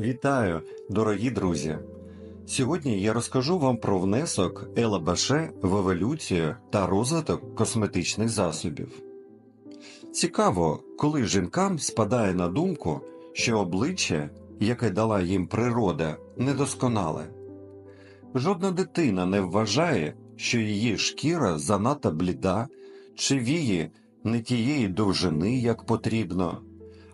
Вітаю, дорогі друзі! Сьогодні я розкажу вам про внесок Баше в еволюцію та розвиток косметичних засобів. Цікаво, коли жінкам спадає на думку, що обличчя, яке дала їм природа, недосконале. Жодна дитина не вважає, що її шкіра занадто бліда, чи вії не тієї довжини, як потрібно,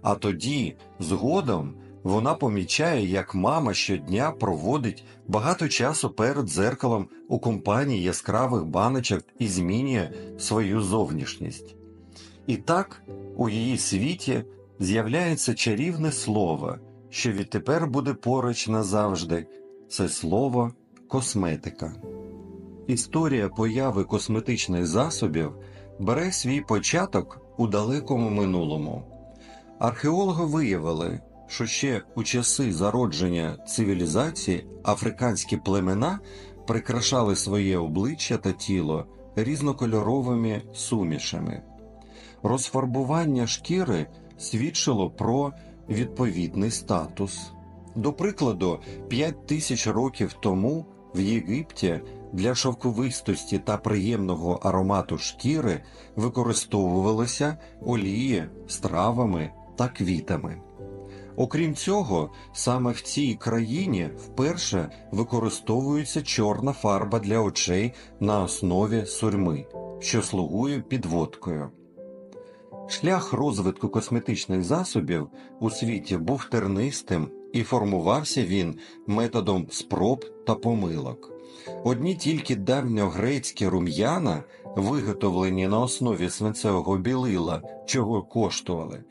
а тоді, згодом, вона помічає, як мама щодня проводить багато часу перед дзеркалом у компанії яскравих баночок і змінює свою зовнішність. І так у її світі з'являється чарівне слово, що відтепер буде поруч назавжди це слово косметика. Історія появи косметичних засобів бере свій початок у далекому минулому. Археологи виявили, що ще у часи зародження цивілізації африканські племена прикрашали своє обличчя та тіло різнокольоровими сумішами. Розфарбування шкіри свідчило про відповідний статус. До прикладу, 5 тисяч років тому в Єгипті для шовковистості та приємного аромату шкіри використовувалися олії з травами та квітами. Окрім цього, саме в цій країні вперше використовується чорна фарба для очей на основі сурьми, що слугує підводкою. Шлях розвитку косметичних засобів у світі був тернистим і формувався він методом спроб та помилок. Одні тільки давньогрецькі рум'яна, виготовлені на основі свинцевого білила, чого коштували.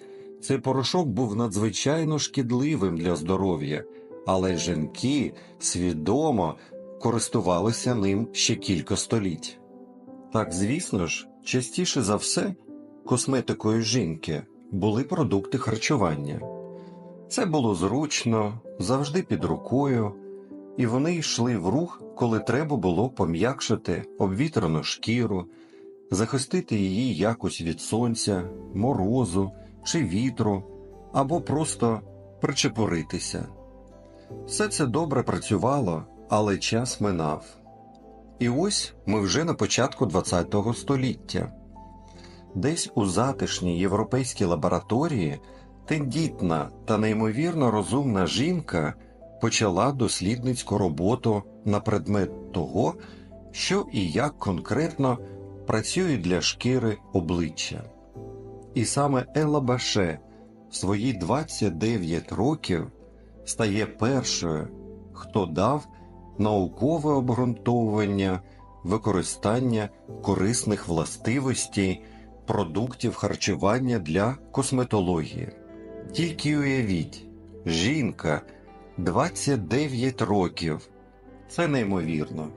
Цей порошок був надзвичайно шкідливим для здоров'я, але жінки свідомо користувалися ним ще кілька століть. Так, звісно ж, частіше за все, косметикою жінки були продукти харчування. Це було зручно, завжди під рукою, і вони йшли в рух, коли треба було пом'якшити обвітрену шкіру, захистити її якось від сонця, морозу чи вітру, або просто причепуритися. Все це добре працювало, але час минав. І ось ми вже на початку ХХ століття. Десь у затишній європейській лабораторії тендітна та неймовірно розумна жінка почала дослідницьку роботу на предмет того, що і як конкретно працює для шкіри обличчя. І саме Елла Баше в свої 29 років стає першою, хто дав наукове обґрунтовування використання корисних властивостей продуктів харчування для косметології. Тільки уявіть, жінка 29 років. Це неймовірно.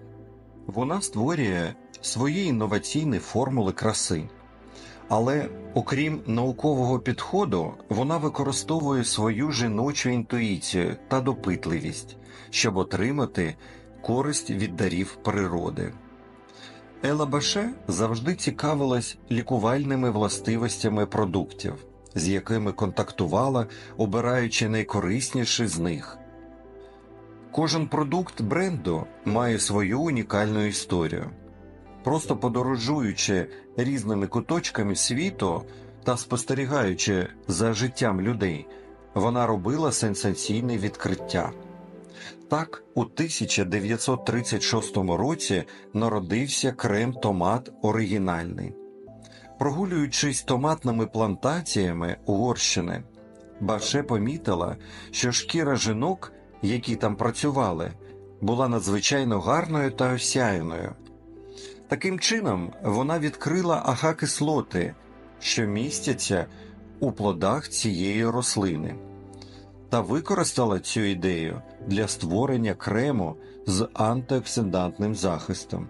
Вона створює свої інноваційні формули краси. Але окрім наукового підходу, вона використовує свою жіночу інтуїцію та допитливість, щоб отримати користь від дарів природи. Ела Баше завжди цікавилась лікувальними властивостями продуктів, з якими контактувала, обираючи найкорисніші з них. Кожен продукт бренду має свою унікальну історію. Просто подорожуючи різними куточками світу та спостерігаючи за життям людей, вона робила сенсаційне відкриття. Так, у 1936 році народився крем томат оригінальний. Прогулюючись томатними плантаціями Угорщини, Баше помітила, що шкіра жінок, які там працювали, була надзвичайно гарною та осяяною. Таким чином, вона відкрила ага-кислоти, що містяться у плодах цієї рослини, та використала цю ідею для створення крему з антиоксидантним захистом.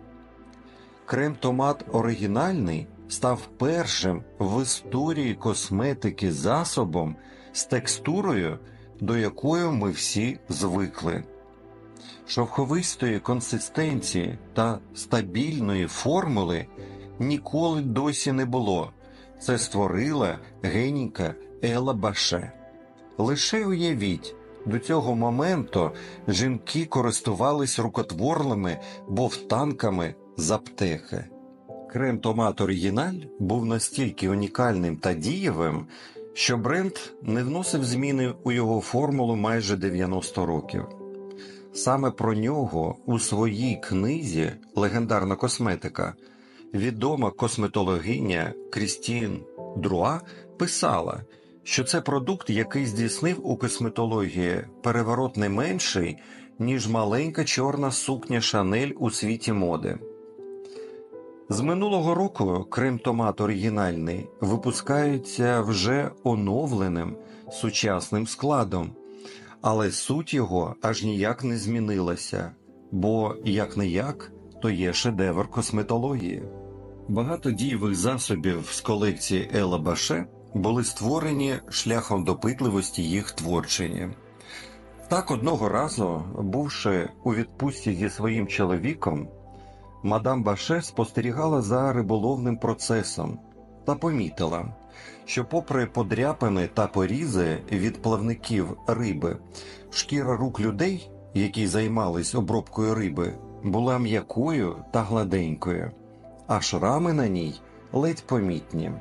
Крем томат оригінальний став першим в історії косметики засобом з текстурою, до якої ми всі звикли шовховистої консистенції та стабільної формули ніколи досі не було. Це створила генійка Ела Баше. Лише уявіть, До цього моменту жінки користувались рукотворними бовтанками з аптеки. Крем Томат Оригіналь був настільки унікальним та дієвим, що бренд не вносив зміни у його формулу майже 90 років. Саме про нього у своїй книзі Легендарна косметика відома косметологиня Крістін Друа писала, що це продукт, який здійснив у косметології переворот не менший, ніж маленька чорна сукня Шанель у світі моди. З минулого року крем томат оригінальний випускається вже оновленим сучасним складом, але суть його аж ніяк не змінилася, бо як не як, то є шедевр косметології. Багато дієвих засобів з колекції Ела Баше були створені шляхом допитливості їх творчення. Так одного разу, бувши у відпустці зі своїм чоловіком, мадам Баше спостерігала за риболовним процесом та помітила, що, попри подряпини та порізи від плавників риби, шкіра рук людей, які займались обробкою риби, була м'якою та гладенькою, а шрами на ній ледь помітні.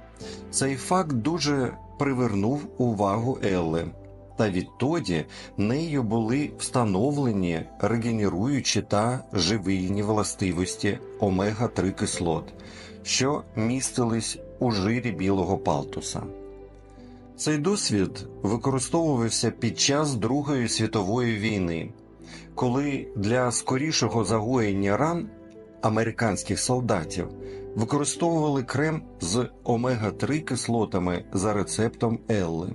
Цей факт дуже привернув увагу Елли, та відтоді нею були встановлені регенеруючі та живильні властивості омега 3 кислот, що містились у жирі білого палтуса. Цей досвід використовувався під час Другої світової війни, коли для скорішого загоєння ран американських солдатів використовували крем з омега 3 кислотами за рецептом Елли.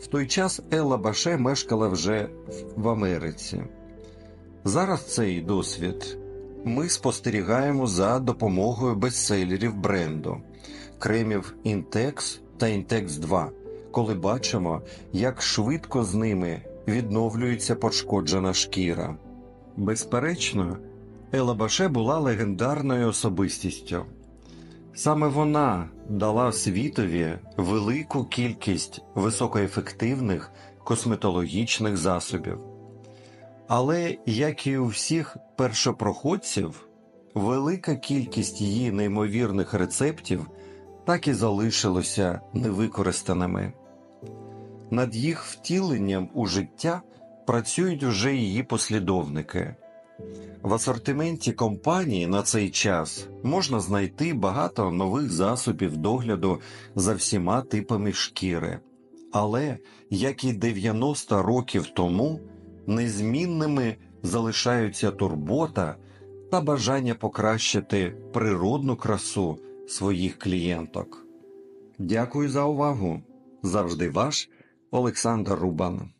В той час Елла Баше мешкала вже в Америці. Зараз цей досвід ми спостерігаємо за допомогою бестселерів бренду, кремів Intex та Intex 2, коли бачимо, як швидко з ними відновлюється пошкоджена шкіра. Безперечно, Елла Баше була легендарною особистістю. Саме вона дала світові велику кількість високоефективних косметологічних засобів. Але, як і у всіх першопроходців, велика кількість її неймовірних рецептів так і залишилося невикористаними. Над їх втіленням у життя працюють уже її послідовники. В асортименті компанії на цей час можна знайти багато нових засобів догляду за всіма типами шкіри, але, як і 90 років тому, незмінними залишаються турбота та бажання покращити природну красу своїх клієнток. Дякую за увагу! Завжди ваш Олександр Рубан.